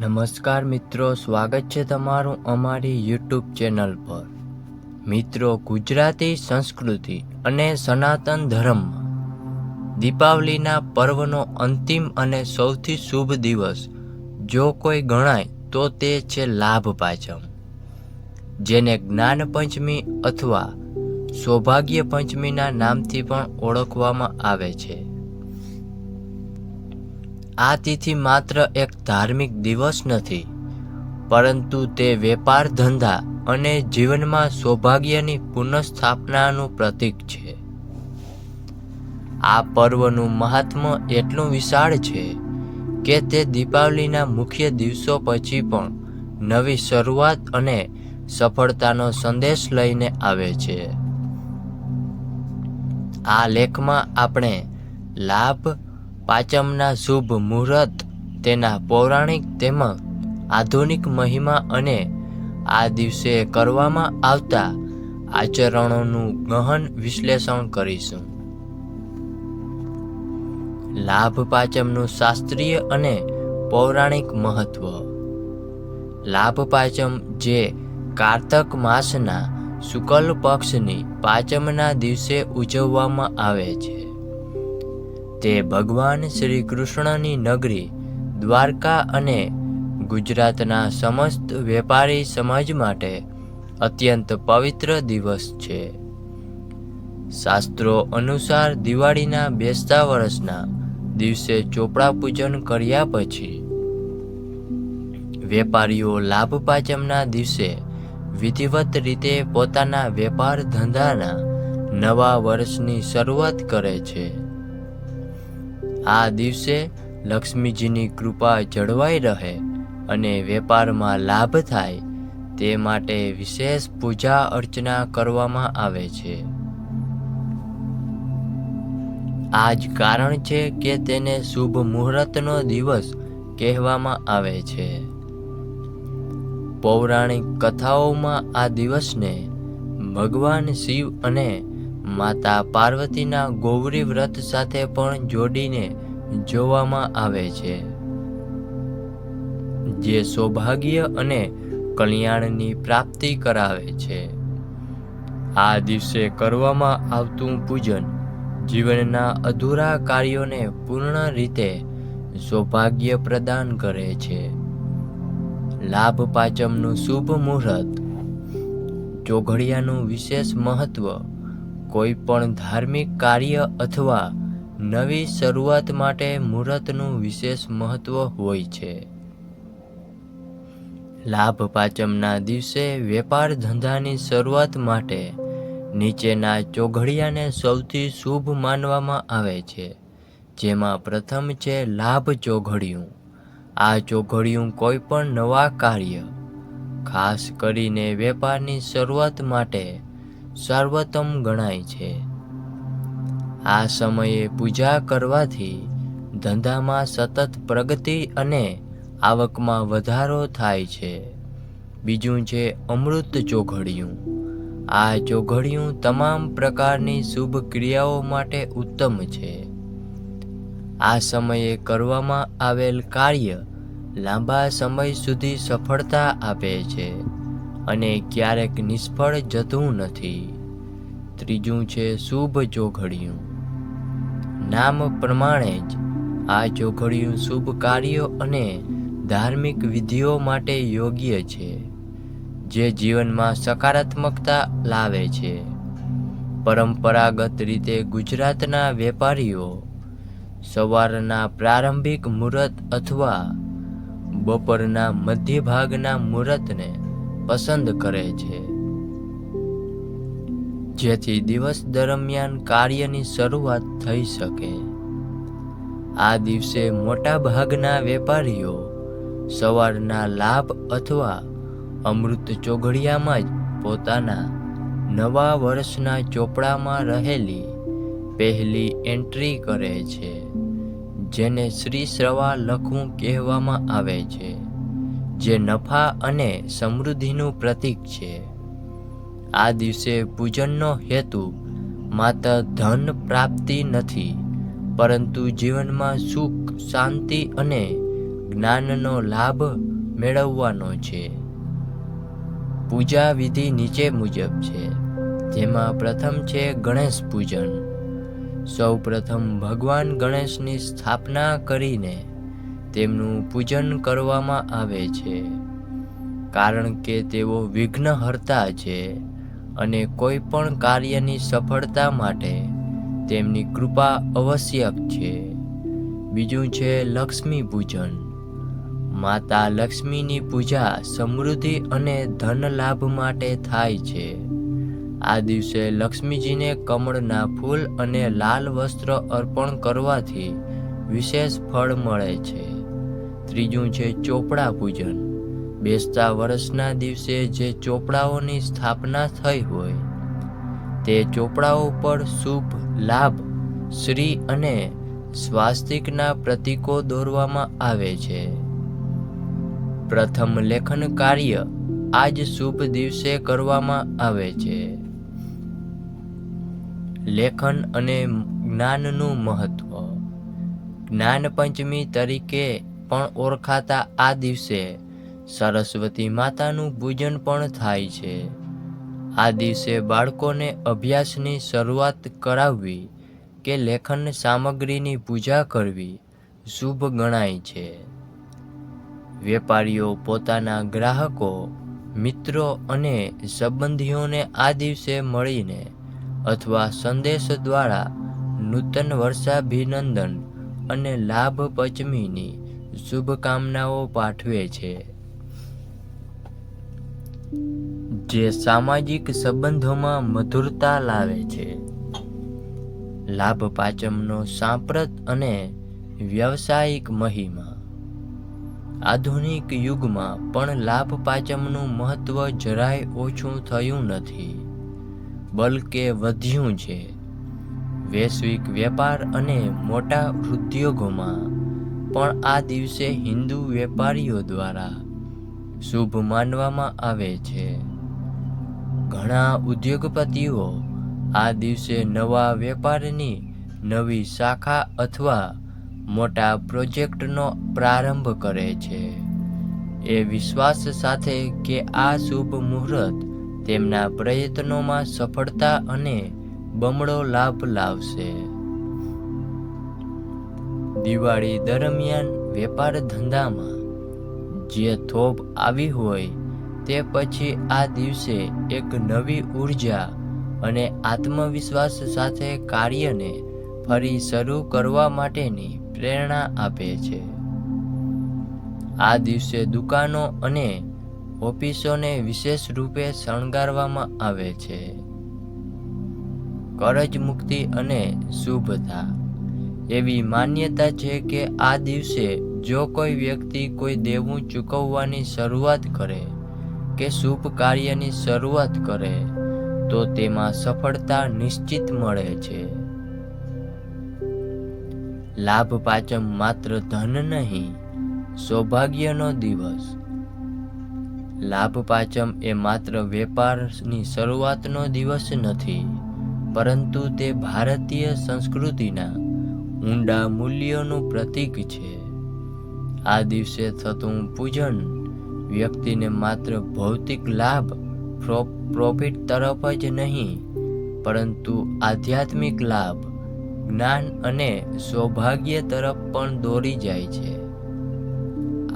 નમસ્કાર મિત્રો, સ્વાગત છે તમારું અમારી યુટ્યુબ ચેનલ પર. મિત્રો, ગુજરાતી સંસ્કૃતિ અને સનાતન ધર્મમાં દીપાવલીના પર્વનો અંતિમ અને સૌથી શુભ દિવસ જો કોઈ ગણાય તો તે છે લાભ પાંચમ જેને જ્ઞાન પંચમી અથવા સૌભાગ્ય પંચમીના નામથી પણ ઓળખવામાં આવે છે. આ તિથિ માત્ર એક ધાર્મિક દિવસ નથી, પરંતુ તે વેપાર ધંધા અને જીવનમાં સૌભાગ્યની પુનઃસ્થાપનાનું પ્રતીક છે. આ પર્વનું મહાત્મ્ય એટલું વિશાળ છે કે તે દીપાવલીના મુખ્ય દિવસો પછી પણ નવી શરૂઆત અને સફળતાનો સંદેશ લઈને આવે છે. આ લેખમાં આપણે લાભ પાંચમના શુભ મુહૂર્ત, તેના પૌરાણિક તેમજ આધુનિક મહિમા અને આ દિવસે કરવામાં આવતા આચરણોનું ગહન વિશ્લેષણ કરીશું. લાભ પાંચમનું શાસ્ત્રીય અને પૌરાણિક મહત્વ. લાભ પાંચમ જે કારતક માસના શુક્લ પક્ષની પાંચમના દિવસે ઉજવવામાં આવે છે. તે ભગવાન શ્રી કૃષ્ણની નગરી, દ્વારકા અને ગુજરાતના સમસ્ત વેપારી સમાજ માટે અત્યંત પવિત્ર દિવસ છે. શાસ્ત્રો અનુસાર દિવાળીના બેસતા વર્ષના દિવસે ચોપડા પૂજન કર્યા પછી, વેપારીઓ લાભ પાચમના દિવસે વિધિવત રીતે પોતાના વેપાર ધંધાના નવા વર્ષની શરૂઆત કરે છે. આ દિવસે લક્ષ્મીજીની કૃપા જળવાઈ રહે અને વેપારમાં લાભ થાય તે માટે વિશેષ પૂજા અર્ચના કરવામાં આવે છે. આ જ કારણ છે કે તેને શુભ મુહૂર્તનો દિવસ કહેવામાં આવે છે. પૌરાણિક કથાઓમાં આ દિવસને ભગવાન શિવ અને માતા પાર્વતીના ગૌરી વ્રત સાથે પણ જોડીને જોવામાં આવે છે. જે સૌભાગ્ય અને કલ્યાણની પ્રાપ્તિ કરાવે છે. આ દિવસે કરવામાં આવતું પૂજન જીવનના અધૂરા કાર્યોને પૂર્ણ રીતે સૌભાગ્ય પ્રદાન કરે છે. લાભ પાંચમનું શુભ મુહૂર્ત. ચોઘડિયાનું વિશેષ મહત્વ કોઈ પણ ધાર્મિક કાર્ય અથવા નવી શરૂઆત માટે મુહૂર્તનું વિશેષ મહત્વ હોય છે. લાભ પાંચમના દિવસે વેપાર ધંધાની શરૂઆત માટે નીચેના ચોઘડિયાને સૌથી શુભ માનવામાં આવે છે, જેમાં પ્રથમ છે લાભ ચોઘડિયું. આ ચોઘડિયું કોઈ પણ નવા કાર્ય, ખાસ કરીને વેપારની શરૂઆત માટે સર્વોત્તમ ગણાય છે. આ સમયે પૂજા કરવાથી ધંધામાં સતત પ્રગતિ અને આવકમાં વધારો થાય છે. બીજું છે અમૃત ચોઘડિયું. આ ચોઘડિયું તમામ પ્રકારની શુભ ક્રિયાઓ માટે ઉત્તમ છે. આ સમયે કરવામાં આવેલ કાર્ય લાંબા સમય સુધી સફળતા આપે છે. અને ક્યારેક નિષ્ફળ જતું નથી. ત્રીજું છે શુભ ચોઘડિયું. નામ પ્રમાણે જ આ ચોઘડિયું શુભ કાર્યો અને ધાર્મિક વિધિઓ માટે યોગ્ય છે, જે જીવનમાં સકારાત્મકતા લાવે છે. પરંપરાગત રીતે ગુજરાતના વેપારીઓ સવારના પ્રારંભિક મુહૂર્ત અથવા બપોરના મધ્ય ભાગના મુહૂર્તને પસંદ કરે છે. જેથી દિવસ દરમિયાન કાર્યની શરૂઆત થઈ શકે. આ દિવસે મોટા ભાગના વેપારીઓ સવારના લાભ અથવા અમૃત ચોઘડિયામાં જ પોતાના નવા વર્ષના ચોપડામાં રહેલી પહેલી એન્ટ્રી કરે છે, જેને શ્રી શ્રવા લખવું કહેવામાં આવે છે. જે નફા અને સમૃદ્ધિનું પ્રતીક છે. આ દિવસે પૂજનનો હેતુ માત્ર ધન પ્રાપ્તિ નથી, પરંતુ જીવનમાં સુખ, શાંતિ અને જ્ઞાનનો લાભ મેળવવાનો છે. પૂજા વિધિ નીચે મુજબ છે. જેમાં પ્રથમ છે ગણેશ પૂજન. સૌ પ્રથમ ભગવાન ગણેશની સ્થાપના કરીને તેમનું પૂજન કરવામાં આવે છે, કારણ કે તેઓ વિઘ્નહર્તા છે અને કોઈ પણ કાર્યની સફળતા માટે તેમની કૃપા આવશ્યક છે. બીજું છે લક્ષ્મી પૂજન. માતા લક્ષ્મીની પૂજા સમૃદ્ધિ અને ધન લાભ માટે થાય છે. આ દિવસે લક્ષ્મીજીને કમળના ફૂલ અને લાલ વસ્ત્ર અર્પણ કરવાથી વિશેષ ફળ મળે છે. ત્રીજું છે ચોપડા પૂજન. બેસતા વર્ષના દિવસે જે ચોપડાઓની સ્થાપના થઈ હોય, તે ચોપડાઓ પર શુભ લાભ, શ્રી અને સ્વાસ્તિકના પ્રતીકો દોરવામાં આવે છે. પ્રથમ લેખન કાર્ય આજ શુભ દિવસે કરવામાં આવે છે. લેખન અને જ્ઞાનનું મહત્વ. જ્ઞાન પંચમી તરીકે પણ ઓળખાતા આ દિવસે સરસ્વતી માતાનું પૂજન પણ થાય છે. આ દિવસે બાળકોને અભ્યાસની શરૂઆત કરાવવી કે લેખન સામગ્રીની પૂજા કરવી શુભ ગણાય છે. વેપારીઓ પોતાના ગ્રાહકો, મિત્રો અને સંબંધીઓને આ દિવસે મળીને અથવા સંદેશ દ્વારા નૂતન વર્ષાભિનંદન અને લાભ પંચમીની શુભકામનાઓ પાઠવે છે. જે સામાજિક સંબંધોમાં મધુરતા લાવે છે. લાભ પાચમનો સાંપ્રત અને વ્યવસાયિક મહિમા. આધુનિક યુગમાં પણ લાભ પાચમનું મહત્વ જરાય ઓછું થયું નથી, બલકે વધ્યું છે. વૈશ્વિક વેપાર અને મોટા ઉદ્યોગોમાં પણ આ દિવસે હિન્દુ વેપારીઓ દ્વારા શુભ માનવામાં આવે છે. ઘણા ઉદ્યોગપતિઓ આ દિવસે નવા વેપારની નવી શાખા અથવા મોટા પ્રોજેક્ટનો પ્રારંભ કરે છે. એ વિશ્વાસ સાથે કે આ શુભ મુહૂર્ત તેમના પ્રયત્નોમાં સફળતા અને બમણો લાભ લાવશે. દિવાળી દરમિયાન વેપાર ધંધામાં જે થોપ આવી હોય તે પછી આ દિવસે એક નવી ઊર્જા અને આત્મવિશ્વાસ સાથે કાર્યને ફરી શરૂ કરવા માટેની પ્રેરણા આપે છે. આ દિવસે દુકાનો અને ઓફિસોને વિશેષ રૂપે શણગારવામાં આવે છે. કરજ મુક્તિ અને શુભતા એવી માન્યતા છે કે આ દિવસે જો કોઈ વ્યક્તિ કોઈ દેવું ચૂકવવાની શરૂઆત કરે કે શુભ કાર્યની શરૂઆત કરે, તો તેમાં સફળતા નિશ્ચિત મળે છે. લાભ પાચમ માત્ર ધન નહીં, સૌભાગ્યનો દિવસ. લાભ પાચમ એ માત્ર વેપારની શરૂઆતનો દિવસ નથી, પરંતુ તે ભારતીય સંસ્કૃતિના ઊંડા મૂલ્યોનું પ્રતીક છે. આ દિવસે થતું પૂજન વ્યક્તિને માત્ર ભૌતિક લાભ પ્રોફિટ તરફ જ નહીં, પરંતુ આધ્યાત્મિક લાભ, જ્ઞાન અને સૌભાગ્ય તરફ પણ દોરી જાય છે.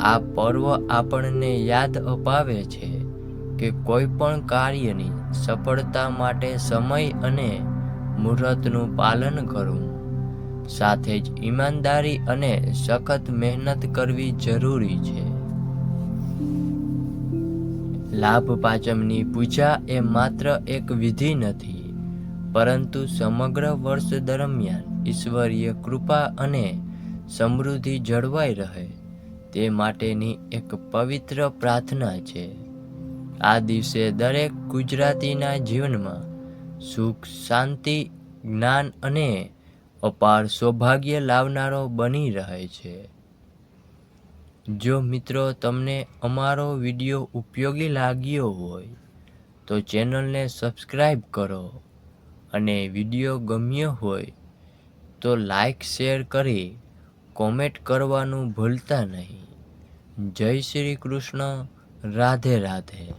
આ પર્વ આપણને યાદ અપાવે છે કે કોઈ પણ કાર્યની સફળતા માટે સમય અને મુહૂર્તનું પાલન કરવું. સાથે જ ઈમાનદારી અને સખત મહેનત કરવી જરૂરી છે. લાભ પાચમની પૂજા એ માત્ર એક વિધિ નથી, પરંતુ સમગ્ર વર્ષ દરમિયાન ઈશ્વરીય કૃપા અને સમૃદ્ધિ જળવાઈ રહે, તે માટેની એક પવિત્ર પ્રાર્થના છે. આ દિવસે દરેક ગુજરાતીના જીવનમાં સુખ, શાંતિ, જ્ઞાન અને અપાર સૌભાગ્ય લાવનારો બની રહે છે. જો મિત્રો તમને અમારો વીડિયો ઉપયોગી લાગ્યો હોય, તો ચેનલને સબસ્ક્રાઈબ કરો અને વીડિયો ગમ્યો હોય, તો લાઈક શેર કરી કોમેન્ટ કરવાનું ભૂલતા નહીં. જય શ્રી કૃષ્ણ. રાધે રાધે.